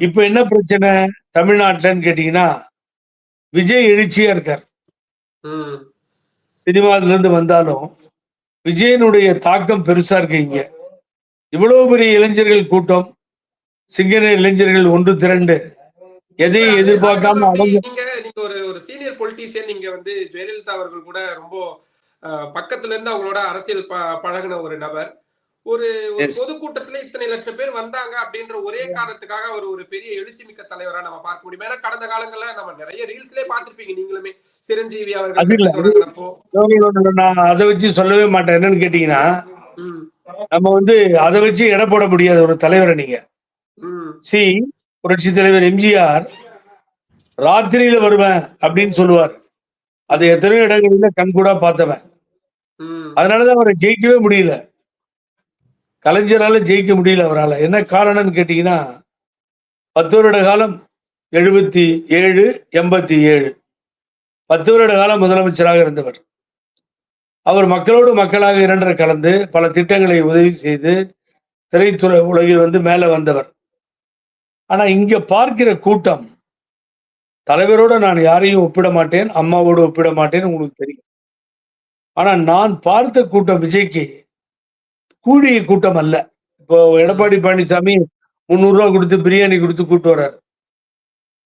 இப்ப என்ன பிரச்சனை? தமிழ்நாட்டுலன்னு கேட்டீங்கன்னா விஜய் எழுச்சியா இருக்கார். ம். சினிமால இருந்து வந்தாலும் விஜயனுடைய தாக்கம் பெருசா இருக்கு இங்க. இவ்வளவு பெரிய இளைஞர்கள் கூட்டம் சிங்கன இளைஞர்கள் ஒன்று திரண்டு எதையும் எதிர்பார்க்காம நீங்க ஒரு ஒரு சீனியர் பொலிட்டீஷியன் நீங்க வந்து ஜெயலலிதா அவர்கள் கூட ரொம்ப பக்கத்துல இருந்து அவங்களோட அரசியல் பழகுன ஒரு நபர். ஒரு ஒரு. பொதுக்கூட்டத்துல இத்தனை லட்சம் பேர் வந்தாங்க அப்படின்ற ஒரே காரணத்துக்காக அவர் ஒரு பெரிய எழுச்சி மிக்க தலைவரா நம்ம பார்க்க முடியும். ஏன்னா கடந்த காலங்கள்ல நம்ம நிறைய ரீல்ஸ்லயே பார்த்திருப்பீங்க நீங்களுமே. சிரஞ்சீவி அவர்கள் நான் அதை வச்சு சொல்லவே மாட்டேன். என்னன்னு கேட்டீங்கன்னா ம், நம்ம வந்து அதை வச்சு எடை போட முடியாது ஒரு தலைவரை நீங்க. ம், சி புரட்சி தலைவர் எம்ஜிஆர் ராத்திரியில வருவேன் அப்படின்னு சொல்லுவார். அது எத்தனையோ இடங்களில கண்கூடா பார்த்தவன். அதனாலதான் அவரை ஜெயிக்கவே முடியல. கலைஞரால ஜெயிக்க முடியல அவரால். என்ன காரணம்னு கேட்டீங்கன்னா பத்து வருட காலம் எழுபத்தி ஏழு எண்பத்தி ஏழு. பத்து வருட காலம் முதலமைச்சராக இருந்தவர். அவர் மக்களோடு மக்களாக இரண்டரை கலந்து பல திட்டங்களை உதவி செய்து திரைத்துறை உலகில் வந்து மேலே வந்தவர். ஆனா இங்க பார்க்கிற கூட்டம் தலைவரோட நான் யாரையும் ஒப்பிட மாட்டேன் அம்மாவோடு ஒப்பிட மாட்டேன் உங்களுக்கு தெரியும். ஆனா நான் பார்த்த கூட்டம் விஜய்க்கு கூடிய கூட்டம் அல்ல. இப்போ எடப்பாடி பழனிசாமி முந்நூறு ரூபா கொடுத்து பிரியாணி கொடுத்து கூட்டு வர்றாரு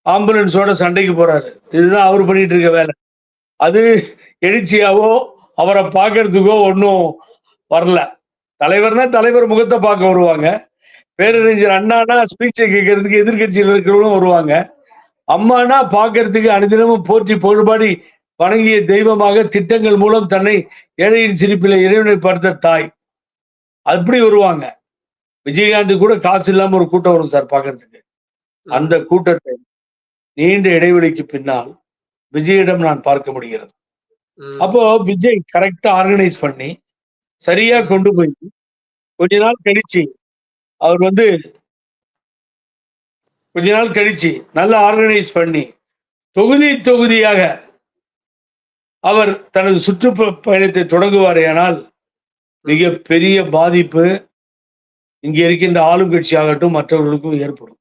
ஆம்புலன்ஸோட சண்டைக்கு போறாரு. இதுதான் அவர் பண்ணிட்டு இருக்க வேலை. அது எழுச்சியாவோ அவரை பார்க்கறதுக்கோ ஒன்றும் வரல. தலைவர்னா தலைவர் முகத்தை பார்க்க வருவாங்க. பேரறிஞர் அண்ணானா ஸ்பீச்சை கேட்கறதுக்கு எதிர்க்கட்சியில் இருக்கிறவங்களும் வருவாங்க. அம்மானா பார்க்கறதுக்கு அனுதினமும் போற்றி பொழுபாடி வணங்கிய தெய்வமாக திட்டங்கள் மூலம் தன்னை ஏழையின் சிரிப்பில் இறைவனை பார்த்த தாய். அப்படி வருவாங்க. விஜயகாந்த் கூட காசு இல்லாம ஒரு கூட்டம் வரும் சார் பார்க்கறதுக்கு அந்த கூட்டத்தை நீண்ட இடைவெளிக்கு பின்னால் விஜயிடம் நான் பார்க்க முடிகிறது. அப்போ விஜய் கரெக்டா ஆர்கனைஸ் பண்ணி சரியா கொண்டு போய் கொஞ்ச நாள் கழிச்சு அவர் வந்து கொஞ்ச நாள் கழிச்சு நல்லா ஆர்கனைஸ் பண்ணி தொகுதி தொகுதியாக அவர் தனது சுற்றுப்ப பயணத்தை தொடங்குவாரேயானால் மிக பெரிய பாதிப்பு இங்கே இருக்கின்ற ஆளும் கட்சியாகட்டும் மற்றவர்களுக்கும் ஏற்படும்.